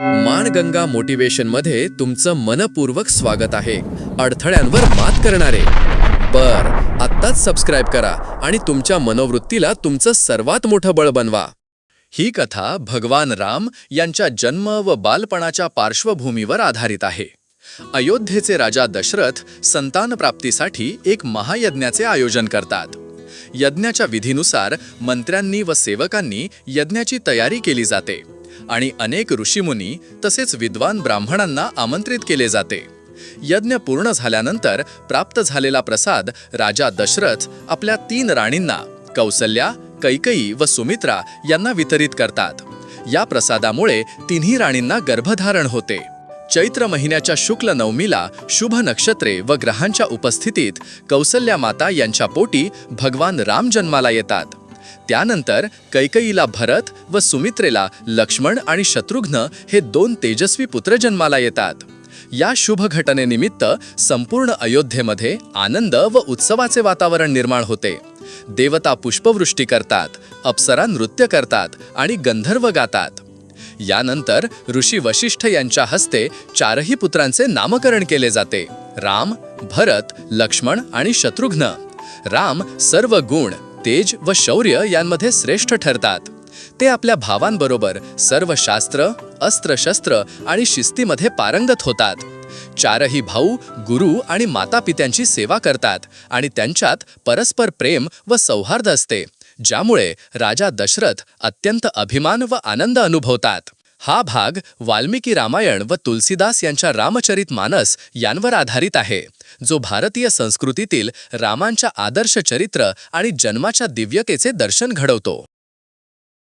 माणगंगा मोटिवेशनमध्ये तुमचं मनपूर्वक स्वागत आहे. अडथळ्यांवर मात करणारे. बर आत्ताच सबस्क्राईब करा आणि तुमच्या मनोवृत्तीला तुमचं सर्वात मोठं बळ बनवा. ही कथा भगवान राम यांच्या जन्म व बालपणाच्या पार्श्वभूमीवर आधारित आहे. अयोध्येचे राजा दशरथ संतानप्राप्तीसाठी एक महायज्ञाचे आयोजन करतात. यज्ञाच्या विधीनुसार मंत्र्यांनी व सेवकांनी यज्ञाची तयारी केली जाते. आणि अनेक ऋषीमुनी तसेच विद्वान ब्राह्मणांना आमंत्रित केले जाते. यज्ञ पूर्ण झाल्यानंतर प्राप्त झालेला प्रसाद राजा दशरथ आपल्या तीन राणींना कौसल्या कैकई व सुमित्रा यांना वितरित करतात. या प्रसादामुळे तिन्ही राणींना गर्भधारण होते. चैत्र महिन्याच्या शुक्ल नवमीला शुभ नक्षत्रे व ग्रहांच्या उपस्थितीत कौसल्या माता यांच्या पोटी भगवान राम जन्माला येतात. त्यानंतर कैकईला भरत व सुमित्रेला लक्ष्मण आणि शत्रुघ्न हे दोन तेजस्वी पुत्र जन्माला येतात. या शुभ घटनेनिमित्त संपूर्ण अयोध्येमध्ये आनंद व उत्सवाचे वातावरण निर्माण होते. देवता पुष्पवृष्टी करतात अप्सरा नृत्य करतात आणि गंधर्व गातात. यानंतर ऋषी वशिष्ठ यांच्या हस्ते चारही पुत्रांचे नामकरण केले जाते. राम भरत लक्ष्मण आणि शत्रुघ्न. राम सर्व गुण तेज व शौर्य यांमध्ये श्रेष्ठ ठरतात. ते आपल्या भावांबरोबर सर्व शास्त्र अस्त्रशस्त्र आणि शिस्तीमध्ये पारंगत होतात. चारही भाऊ गुरु आणि मातापित्यांची सेवा करतात आणि त्यांच्यात परस्पर प्रेम व सौहार्द असते ज्यामुळे राजा दशरथ अत्यंत अभिमान व आनंद अनुभवतात. हा भाग वाल्मिकी रामायण व तुलसीदास यांच्या रामचरित मानस यांवर आधारित आहे. जो भारतीय संस्कृतीतील रामांच्या आदर्श चरित्र आणि जन्माच्या दिव्यकेचे दर्शन घडवतो.